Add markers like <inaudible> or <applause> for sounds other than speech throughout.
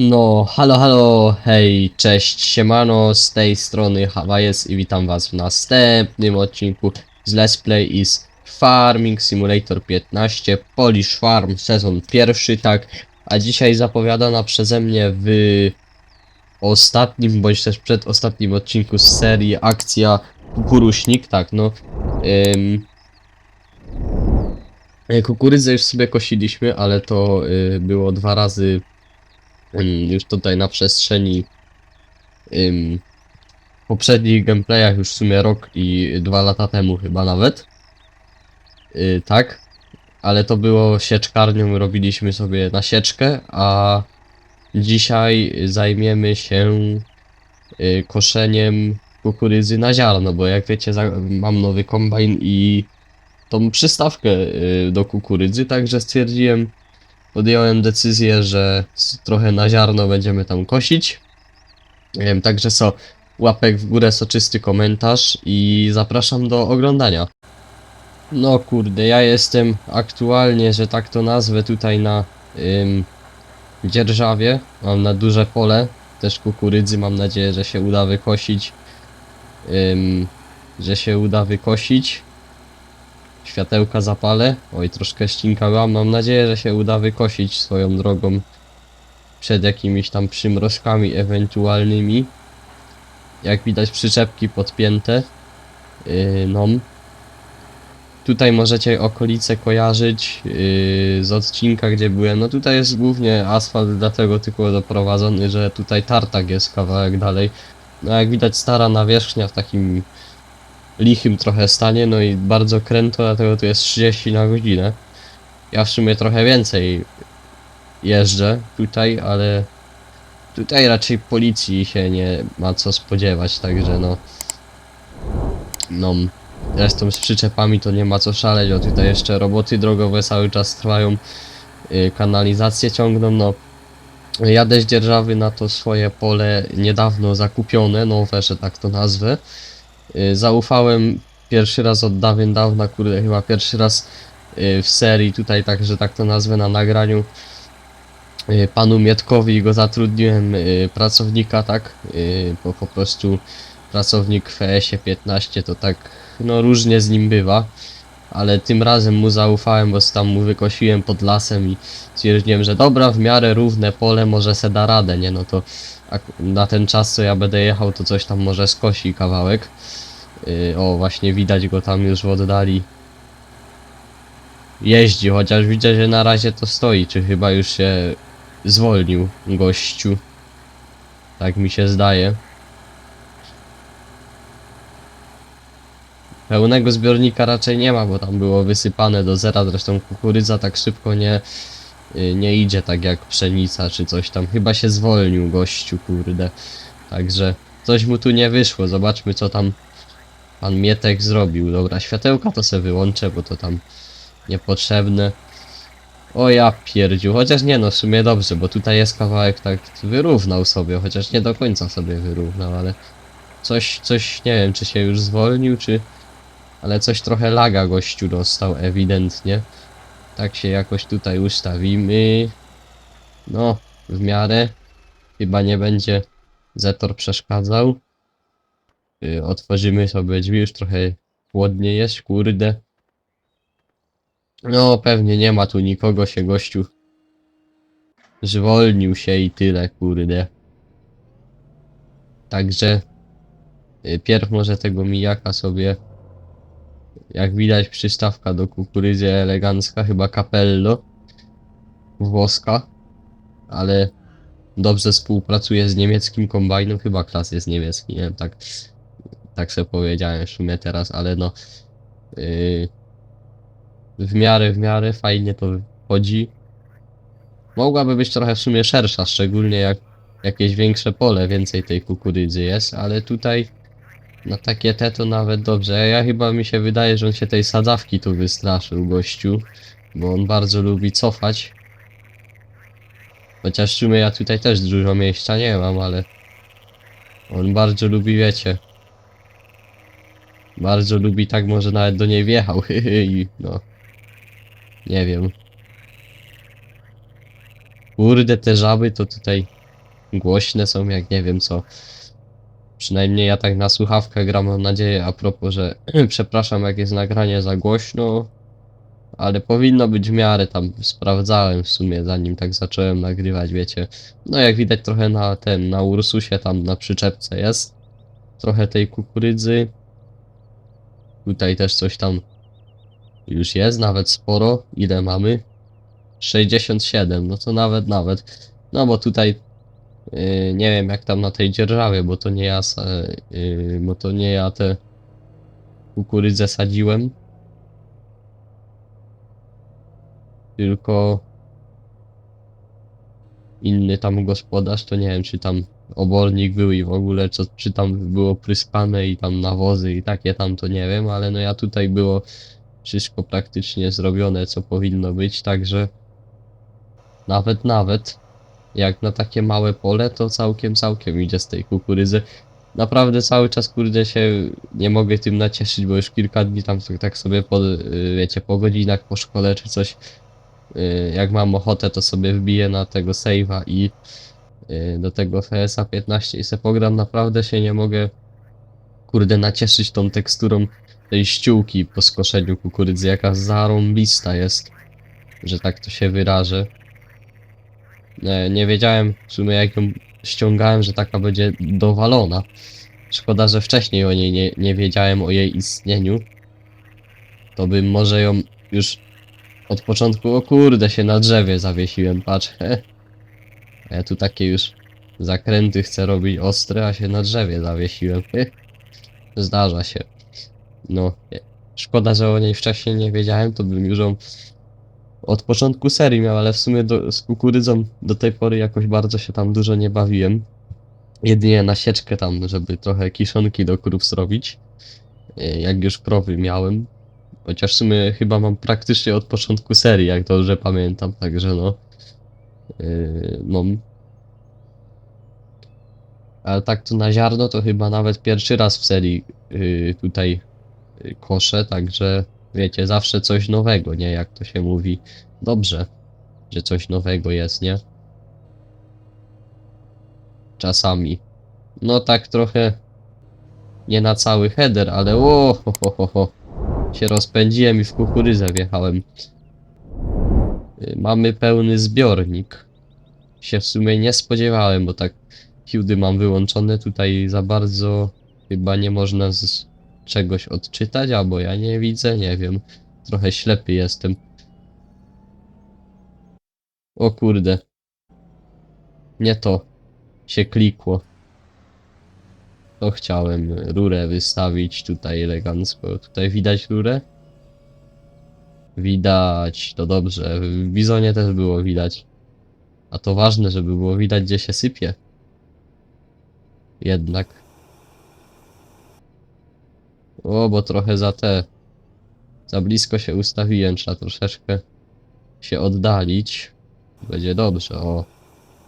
No, halo, halo, hej, cześć, siemano, z tej strony Hawajes i witam was w następnym odcinku z Let's Play is Farming Simulator 15 Polish Farm sezon pierwszy, tak, a dzisiaj zapowiadana przeze mnie w ostatnim, bądź też przedostatnim odcinku z serii akcja Kukuruśnik, tak, no, ym, kukurydzę już sobie kosiliśmy, ale to y, było dwa razy już tutaj na przestrzeni ym, poprzednich gameplayach już w sumie rok i dwa lata temu chyba nawet. Y, tak, ale to było sieczkarnią, robiliśmy sobie na sieczkę, a dzisiaj zajmiemy się y, koszeniem kukurydzy na ziarno, bo jak wiecie mam nowy kombajn i tą przystawkę y, do kukurydzy, także stwierdziłem, podjąłem decyzję, że trochę na ziarno będziemy tam kosić. Także co, łapek w górę, soczysty komentarz i zapraszam do oglądania. No kurde, ja jestem aktualnie, że tak to nazwę, tutaj na ym, dzierżawie. Mam na duże pole, też kukurydzy, mam nadzieję, że się uda wykosić. Ym, że się uda wykosić. Światełka zapalę. Oj, troszkę ścinkałam. Mam nadzieję, że się uda wykosić swoją drogą przed jakimiś tam przymrozkami ewentualnymi. Jak widać przyczepki podpięte. Yy, no. Tutaj możecie okolice kojarzyć yy, z odcinka, gdzie byłem. No tutaj jest głównie asfalt, dlatego tylko doprowadzony, że tutaj tartak jest kawałek dalej. No jak widać stara nawierzchnia w takim lichym trochę stanie, no i bardzo kręto, dlatego tu jest 30 na godzinę. Ja w sumie trochę więcej jeżdżę tutaj, ale tutaj raczej policji się nie ma co spodziewać, także no. No, zresztą z przyczepami to nie ma co szaleć, o tutaj jeszcze roboty drogowe cały czas trwają, yy, kanalizację ciągną, no. Jadę z dzierżawy na to swoje pole niedawno zakupione, nowe, że tak to nazwę. Y, Zaufałem pierwszy raz od dawien dawna, kurde, chyba pierwszy raz y, w serii tutaj, tak, że tak to nazwę na nagraniu. Y, panu Mietkowi go zatrudniłem pracownika, tak, bo po prostu pracownik w FS-ie 15 to tak, no różnie z nim bywa, ale tym razem mu zaufałem, bo tam mu wykosiłem pod lasem i stwierdziłem, że dobra, w miarę równe pole, może se da radę, nie, no to na ten czas, co ja będę jechał, to coś tam może skosi kawałek. Yy, o, właśnie widać go tam już w oddali. Jeździ, chociaż widzę, że na razie to stoi, czy chyba już się zwolnił gościu. Tak mi się zdaje. Pełnego zbiornika raczej nie ma, bo tam było wysypane do zera, zresztą kukurydza tak szybko nie, yy, nie idzie tak jak pszenica czy coś tam. Chyba się zwolnił gościu, kurde. Także coś mu tu nie wyszło, zobaczmy co tam Pan Mietek zrobił. Dobra, światełka to se wyłączę, bo to tam niepotrzebne. O ja pierdziu, chociaż nie no, w sumie dobrze, bo tutaj jest kawałek tak wyrównał sobie, chociaż nie do końca sobie wyrównał, ale coś, coś, nie wiem, czy się już zwolnił, czy... Ale coś trochę laga gościu dostał, ewidentnie. Tak się jakoś tutaj ustawimy. No, w miarę. Chyba nie będzie Zetor przeszkadzał. Y, otworzymy sobie drzwi, już trochę chłodniej jest, kurde. No, pewnie nie ma tu nikogo, się gościu zwolnił się i tyle, kurde. Także y, pierw może tego mijaka sobie, jak widać przystawka do kukurydzy elegancka, chyba capello, włoska, ale dobrze współpracuje z niemieckim kombajnem, chyba klas jest niemiecki, nie wiem, tak tak sobie powiedziałem w sumie teraz, ale no yy, w miarę, w miarę fajnie to chodzi. Mogłaby być trochę w sumie szersza, szczególnie jak jakieś większe pole, więcej tej kukurydzy jest, ale tutaj na takie te to nawet dobrze. Ja chyba mi się wydaje, że on się tej sadzawki tu wystraszył, gościu, bo on bardzo lubi cofać. Chociaż w sumie ja tutaj też dużo miejsca nie mam, ale on bardzo lubi, wiecie, bardzo lubi, tak może nawet do niej wjechał, <laughs> i no. Nie wiem. Kurde, te żaby to tutaj głośne są, jak nie wiem co. Przynajmniej ja tak na słuchawkach gram, mam nadzieję, a propos, że <clears throat> przepraszam jak jest nagranie za głośno, ale powinno być w miarę tam, sprawdzałem w sumie zanim tak zacząłem nagrywać, wiecie. No jak widać trochę na ten, na Ursusie tam na przyczepce jest, trochę tej kukurydzy. Tutaj też coś tam już jest, nawet sporo. Ile mamy? 67, no to nawet, nawet. No bo tutaj yy, nie wiem jak tam na tej dzierżawie, bo to nie ja, yy, bo to nie ja te kukurydzę sadziłem. Tylko inny tam gospodarz, to nie wiem czy tam obornik był i w ogóle co, czy tam było pryskane i tam nawozy i takie tam to nie wiem, ale no ja tutaj było wszystko praktycznie zrobione co powinno być, także nawet, nawet jak na takie małe pole, to całkiem, całkiem idzie z tej kukurydzy. Naprawdę cały czas kurde się nie mogę tym nacieszyć, bo już kilka dni tam tak- tak sobie po, y, wiecie, po godzinach po szkole czy coś, y, jak mam ochotę to sobie wbiję na tego save'a i y, do tego FSA 15 i se pogram, naprawdę się nie mogę kurde nacieszyć tą teksturą tej ściółki po skoszeniu kukurydzy, jaka zarąbista jest, że tak to się wyrażę. Nie, nie wiedziałem w sumie jak ją ściągałem, że taka będzie dowalona. Szkoda, że wcześniej o niej nie, nie wiedziałem o jej istnieniu. To bym może ją już od początku, o kurde, się na drzewie zawiesiłem, patrz. A <laughs> ja tu takie już zakręty chcę robić ostre, a się na drzewie zawiesiłem. <laughs> Zdarza się. No, nie- szkoda, że o niej wcześniej nie wiedziałem, to bym już ją od początku serii miał, ale w sumie do, z kukurydzą do tej pory jakoś bardzo się tam dużo nie bawiłem. Jedynie na sieczkę tam, żeby trochę kiszonki do krów zrobić. e, Jak już krowy miałem. Chociaż w sumie chyba mam praktycznie od początku serii, jak dobrze pamiętam, także no. Yy. Ale tak to na ziarno to chyba nawet pierwszy raz w serii yy, tutaj yy, koszę, także wiecie, zawsze coś nowego, nie? Jak to się mówi. Dobrze, że coś nowego jest, nie? Czasami. No tak trochę nie na cały header, ale o, ho, ho, ho, się rozpędziłem i w kukurydzę wjechałem. Y, Mamy pełny zbiornik. Się w sumie nie spodziewałem, bo tak hiłdy mam wyłączone tutaj za bardzo chyba nie można z czegoś odczytać, albo ja nie widzę, nie wiem. Trochę ślepy jestem. O kurde. Nie to. Się klikło. To chciałem rurę wystawić tutaj elegancko. Tutaj widać rurę? Widać, to dobrze. W bizonie też było widać. A to ważne, żeby było widać, gdzie się sypie. Jednak. O, bo trochę za te. Za blisko się ustawiłem, trzeba troszeczkę się oddalić. Będzie dobrze, o.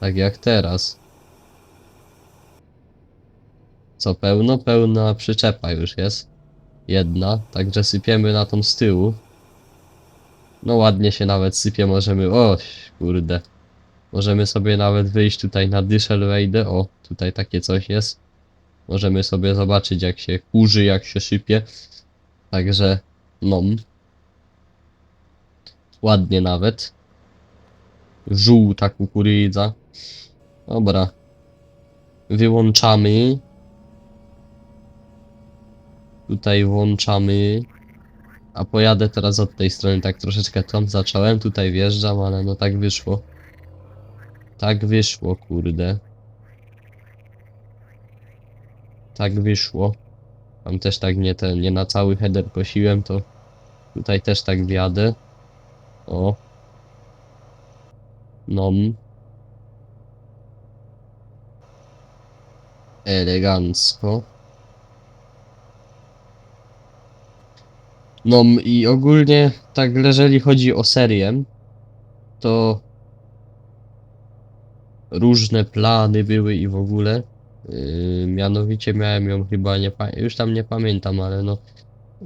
Tak jak teraz. Co pełno? Pełna przyczepa już jest. Jedna, także sypiemy na tą z tyłu. No ładnie się nawet sypie, możemy... O, kurde. Możemy sobie nawet wyjść tutaj na dyszel wejdę. O, tutaj takie coś jest. Możemy sobie zobaczyć jak się kurzy, jak się sypie. Także, no. Ładnie nawet. Żółta kukurydza. Dobra. Wyłączamy. Tutaj włączamy. A pojadę teraz od tej strony, tak troszeczkę tam zacząłem, tutaj wjeżdżam, ale no tak wyszło. Tak wyszło, kurde. Tak wyszło. Tam też tak nie ten, nie na cały header kosiłem, to tutaj też tak wjadę. O. No. Elegancko. No i ogólnie, tak jeżeli chodzi o serię, to różne plany były i w ogóle. Yy, mianowicie miałem ją chyba, nie już tam nie pamiętam, ale no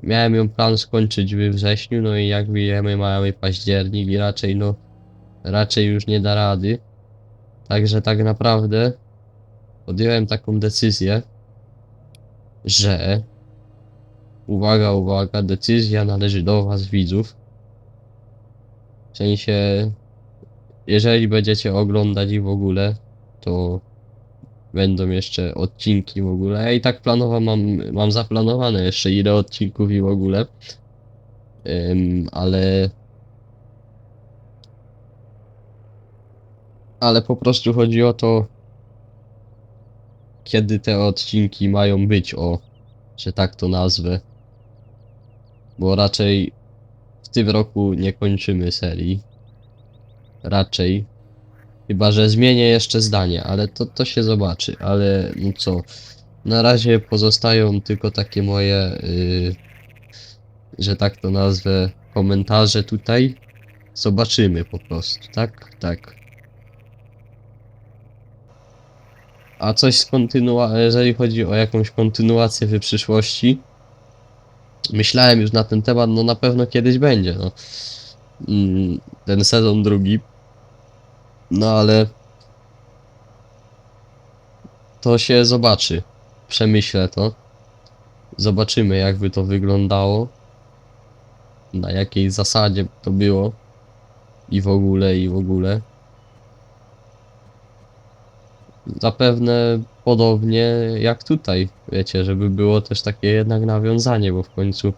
miałem ją plan skończyć we wrześniu, no i jak wiemy mamy październik i raczej no raczej już nie da rady. Także tak naprawdę podjąłem taką decyzję, że uwaga, uwaga, decyzja należy do was widzów. W sensie, jeżeli będziecie oglądać i w ogóle, to będą jeszcze odcinki w ogóle. Ja i tak planowałem, mam, mam zaplanowane jeszcze ile odcinków i w ogóle. Ym, ale ale po prostu chodzi o to, kiedy te odcinki mają być, o, że tak to nazwę. Bo raczej w tym roku nie kończymy serii. Raczej. Chyba, że zmienię jeszcze zdanie, ale to, to się zobaczy. Ale no co, na razie pozostają tylko takie moje, yy, że tak to nazwę, komentarze tutaj. Zobaczymy po prostu, tak? Tak. A coś z kontynuacji, jeżeli chodzi o jakąś kontynuację w przyszłości, myślałem już na ten temat, no na pewno kiedyś będzie, no. Mm, Ten sezon drugi. No ale to się zobaczy. Przemyślę to. Zobaczymy, jakby to wyglądało. Na jakiej zasadzie to było. I w ogóle, i w ogóle. Zapewne podobnie jak tutaj, wiecie, żeby było też takie jednak nawiązanie, bo w końcu,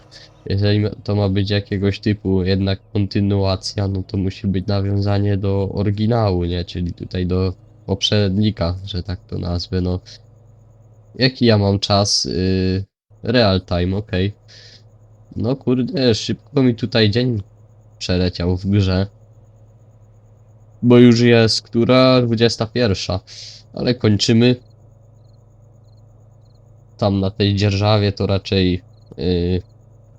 jeżeli to ma być jakiegoś typu jednak kontynuacja, no to musi być nawiązanie do oryginału, nie? Czyli tutaj do poprzednika, że tak to nazwę, no. Jaki ja mam czas? Yy, real time, okej. No kurde, szybko mi tutaj dzień przeleciał w grze. Bo już jest która? 21. Ale kończymy. Tam na tej dzierżawie to raczej yy,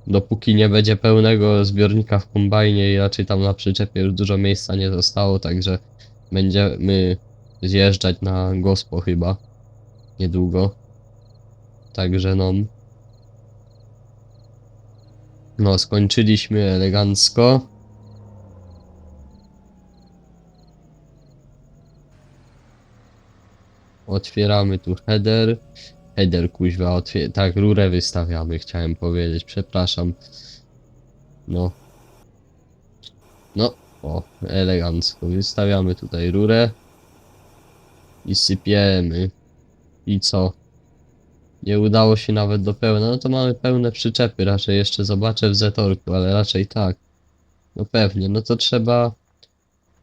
dopóki nie będzie pełnego zbiornika w kombajnie i raczej tam na przyczepie już dużo miejsca nie zostało, także będziemy zjeżdżać na gospo chyba niedługo. Także no. No, skończyliśmy elegancko. Otwieramy tu header. Header kuźwa, tak, rurę wystawiamy, chciałem powiedzieć, przepraszam. No. No, o, elegancko. Wystawiamy tutaj rurę. I sypiemy. I co? Nie udało się nawet do pełna. No to mamy pełne przyczepy. Raczej jeszcze zobaczę w Zetorku, ale raczej tak. No pewnie, no to trzeba.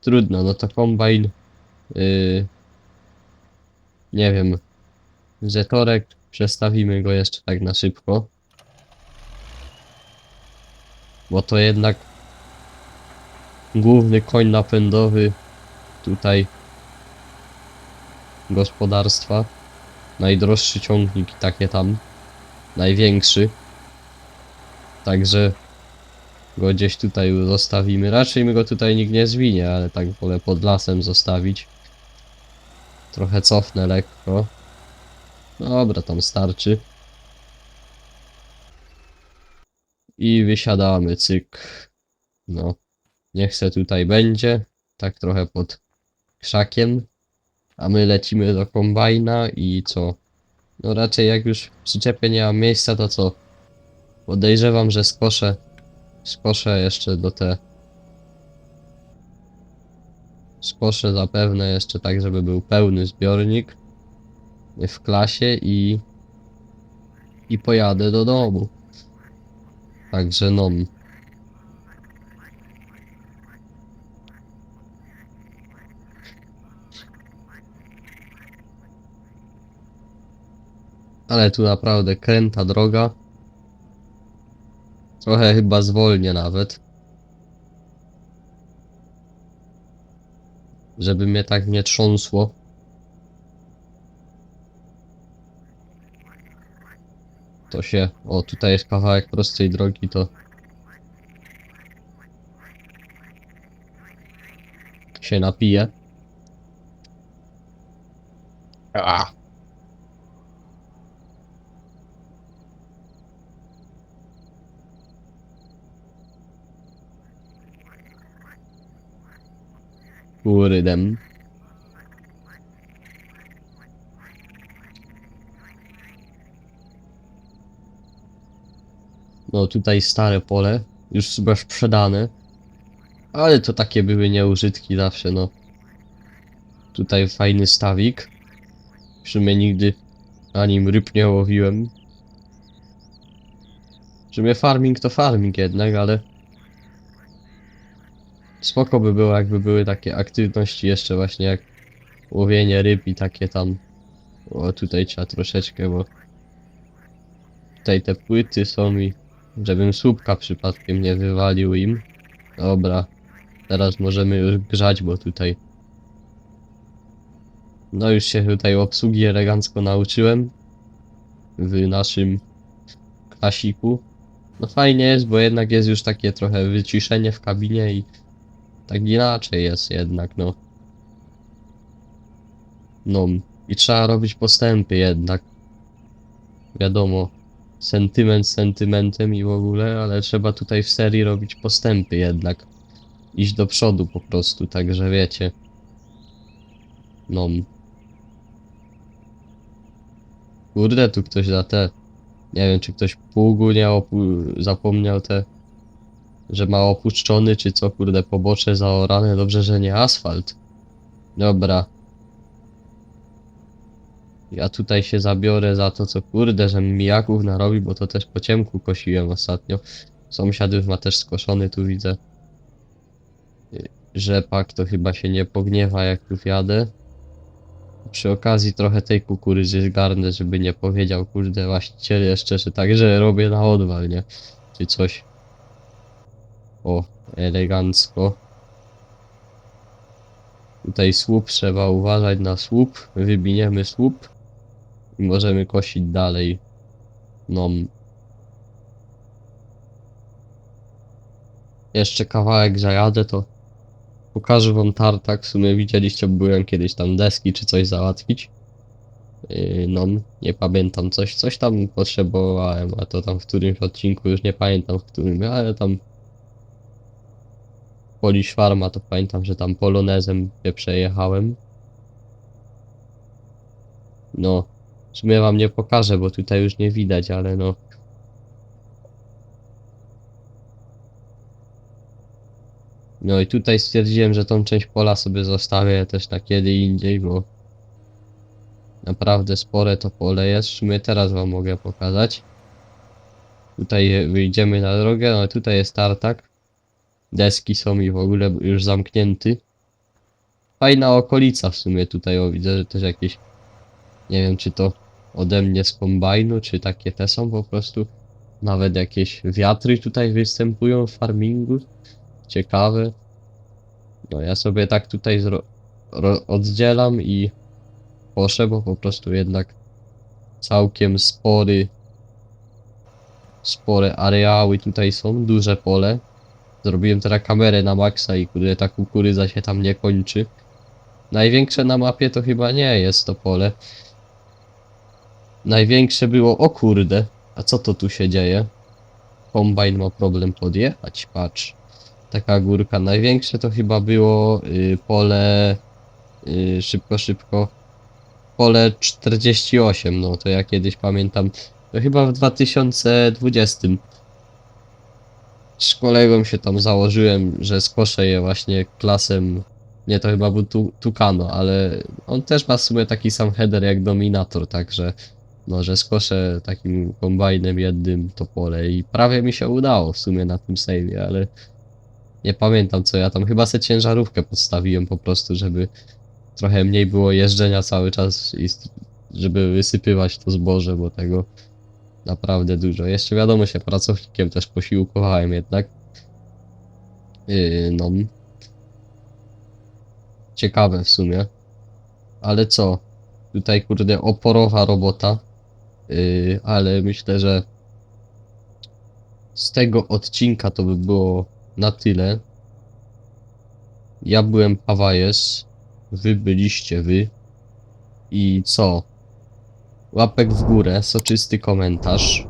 Trudno, no to kombajn. Yy... Nie wiem. Zetorek. Przestawimy go jeszcze tak na szybko. Bo to jednak główny koń napędowy tutaj gospodarstwa. Najdroższy ciągnik i takie tam. Największy. Także go gdzieś tutaj zostawimy. Raczej my go tutaj nikt nie zwinie, ale tak wolę pod lasem zostawić. Trochę cofnę lekko. Dobra, tam starczy. I wysiadamy, cyk. No. Niech se tutaj będzie. Tak trochę pod krzakiem. A my lecimy do kombajna i co? No raczej jak już w przyczepie nie ma miejsca, to co? Podejrzewam, że skoszę. Skoszę jeszcze do te. Skoszę zapewne jeszcze tak, żeby był pełny zbiornik w klasie i i pojadę do domu. Także no. Ale tu naprawdę kręta droga. Trochę chyba zwolnię nawet. Żeby mnie tak nie trząsło. To się... O, tutaj jest kawałek prostej drogi, to... Się napije. A. Kurydem. No tutaj stare pole, już chyba sprzedane. Ale to takie były nieużytki zawsze, no. Tutaj fajny stawik. W sumie nigdy na nim ryb nie łowiłem. W sumie farming to farming jednak, ale... Spoko by było, jakby były takie aktywności jeszcze właśnie jak łowienie ryb i takie tam. O, tutaj trzeba troszeczkę, bo tutaj te płyty są i żebym słupka przypadkiem nie wywalił im. Dobra, teraz możemy już grzać, bo tutaj no już się tutaj obsługi elegancko nauczyłem w naszym klasiku. No fajnie jest, bo jednak jest już takie trochę wyciszenie w kabinie i tak inaczej jest jednak, no. No i trzeba robić postępy jednak. Wiadomo, sentyment sentymentem i w ogóle, ale trzeba tutaj w serii robić postępy jednak. Iść do przodu po prostu, także wiecie. No. Kurde, tu ktoś da te. Nie wiem, czy ktoś pługu nie opu- zapomniał te. Że ma opuszczony, czy co, kurde, pobocze zaorane. Dobrze, że nie asfalt. Dobra. Ja tutaj się zabiorę za to, co kurde, że mijaków narobi, bo to też po ciemku kosiłem ostatnio. Sąsiad już ma też skoszony, tu widzę. Y, Rzepak to chyba się nie pogniewa, jak tu jadę. Przy okazji trochę tej kukurydzy zgarnę, żeby nie powiedział, kurde, właściciel jeszcze, że także robię na odwal, nie? Czy coś. O, elegancko. Tutaj słup, trzeba uważać na słup. Wybiniemy słup. I możemy kosić dalej. No. Jeszcze kawałek zajadę, to pokażę wam tartak. W sumie widzieliście, byłem kiedyś tam deski czy coś załatwić. Yy, no, nie pamiętam, coś, coś tam potrzebowałem, a to tam w którymś odcinku, już nie pamiętam w którym, ale tam Polish Farma, to pamiętam, że tam polonezem przejechałem. No, w sumie wam nie pokażę, bo tutaj już nie widać, ale no. No i tutaj stwierdziłem, że tą część pola sobie zostawię też na kiedy indziej, bo naprawdę spore to pole jest. W sumie teraz wam mogę pokazać. Tutaj wyjdziemy na drogę, no tutaj jest tartak. Deski są i w ogóle już zamknięty. Fajna okolica w sumie tutaj, o widzę, że też jakieś, nie wiem czy to ode mnie z kombajnu, czy takie te są po prostu. Nawet jakieś wiatry tutaj występują w farmingu. Ciekawe. No ja sobie tak tutaj oddzielam i poszę, bo po prostu jednak całkiem spory spore areały tutaj są, duże pole. Zrobiłem teraz kamerę na maksa i kurde ta kukurydza się tam nie kończy. Największe na mapie to chyba nie jest to pole. Największe było, o kurde, a co to tu się dzieje? Kombajn ma problem podjechać, patrz. Taka górka. Największe to chyba było y, pole, y, szybko, szybko, pole 48, no to ja kiedyś pamiętam, to chyba w 2020 z kolegą się tam założyłem, że skoszę je właśnie klasem. Nie, to chyba był tu, Tukano, ale on też ma w sumie taki sam header jak Dominator, także no, że skoszę takim kombajnem jednym to pole i prawie mi się udało w sumie na tym save'ie, ale nie pamiętam co ja tam, chyba se ciężarówkę podstawiłem po prostu, żeby trochę mniej było jeżdżenia cały czas i żeby wysypywać to zboże, bo tego naprawdę dużo. Jeszcze wiadomo się pracownikiem też posiłkowałem jednak. Yy, no. Ciekawe w sumie. Ale co? Tutaj kurde oporowa robota. Yy, ale myślę, że z tego odcinka to by było na tyle. Ja byłem Pawajes. Wy byliście wy. I co? łapek w górę, soczysty komentarz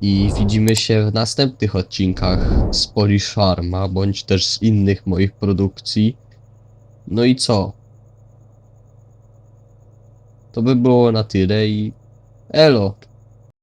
i widzimy się w następnych odcinkach z Polish Farma, bądź też z innych moich produkcji. No i co? To by było na tyle i elo!